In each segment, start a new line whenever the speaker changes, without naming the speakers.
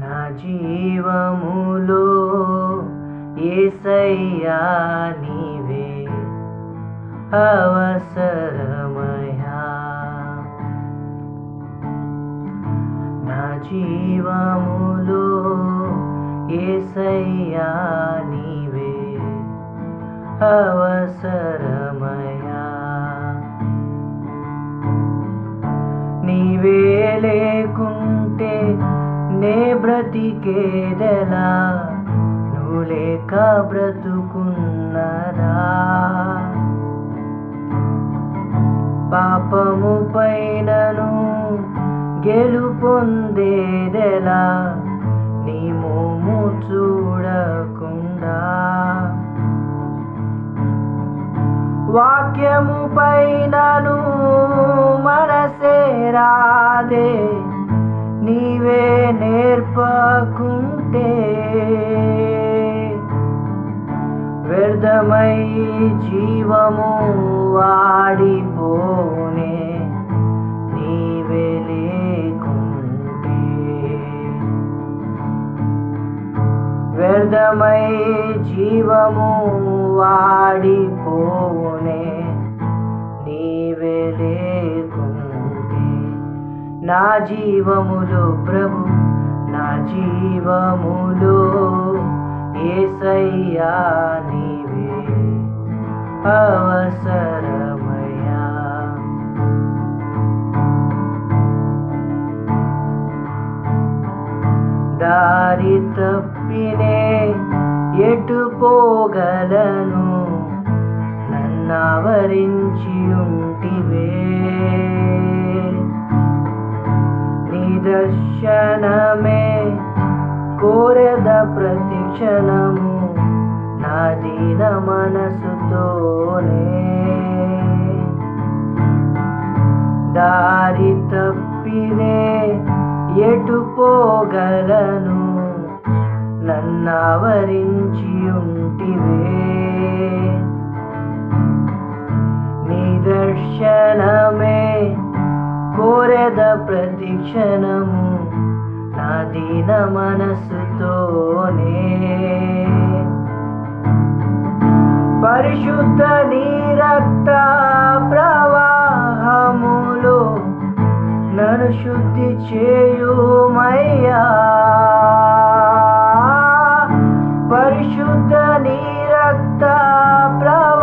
నా జీవములో ఏసయ్యా నీవే అవసరమయా నా జీవములో ఏసయ్యా నీవే అవసరమయా నీవే లేకుండా నే బ్రతికేదెలా? నువ్వు లేక బ్రతుకున్నదా? పాపము పైనను గెలుపొందేదెలా నీ మోము చూడకుండా. వాక్యము పైనను మనసే రాదే నీవే కాకుంటే వ్యర్థమై జీవము వాడిపోనే నీవే లేకుంటే. వ్యర్థమై జీవము వాడిపోనే నీవే లేకుంటే. నా జీవములో ప్రభు జీవములో ఏసయ్యా నీవే అవసరమయ్యా. దారి తప్పినే ఎటు పోగలను? నన్నావరించి నిదర్శనమే కోరద ప్రతి క్షణము నా దీన మనసుతోనే దారి తప్పినే ఎటు పోగలను నన్నావరించి ఉంటివే కోరెద ప్రతి క్షణము నా దీన మనసుతోనే పరిశుద్ధ నీ రక్త ప్రవాహములో నన్ను శుద్ధి చేయుమయ్యా. పరిశుద్ధ నీ రక్త ప్రవాహములో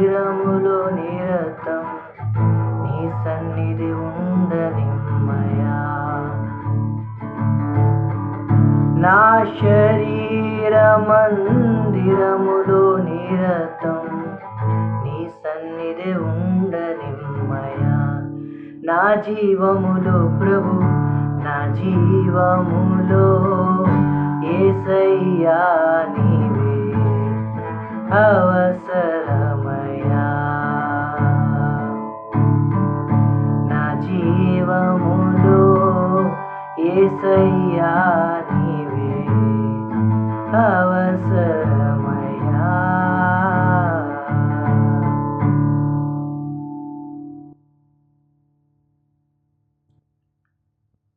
మందిరములో నిరతం నీ సన్నిధి ఉండనిమ్మయా. నా శరీర మందిరములో నిరతం నీ సన్నిధి ఉండనిమ్మయా. నా జీవములో ప్రభు నా జీవములో ఏసయ్యా నీవే. అవసరమయా ఏసయ్యా నీవే అవసర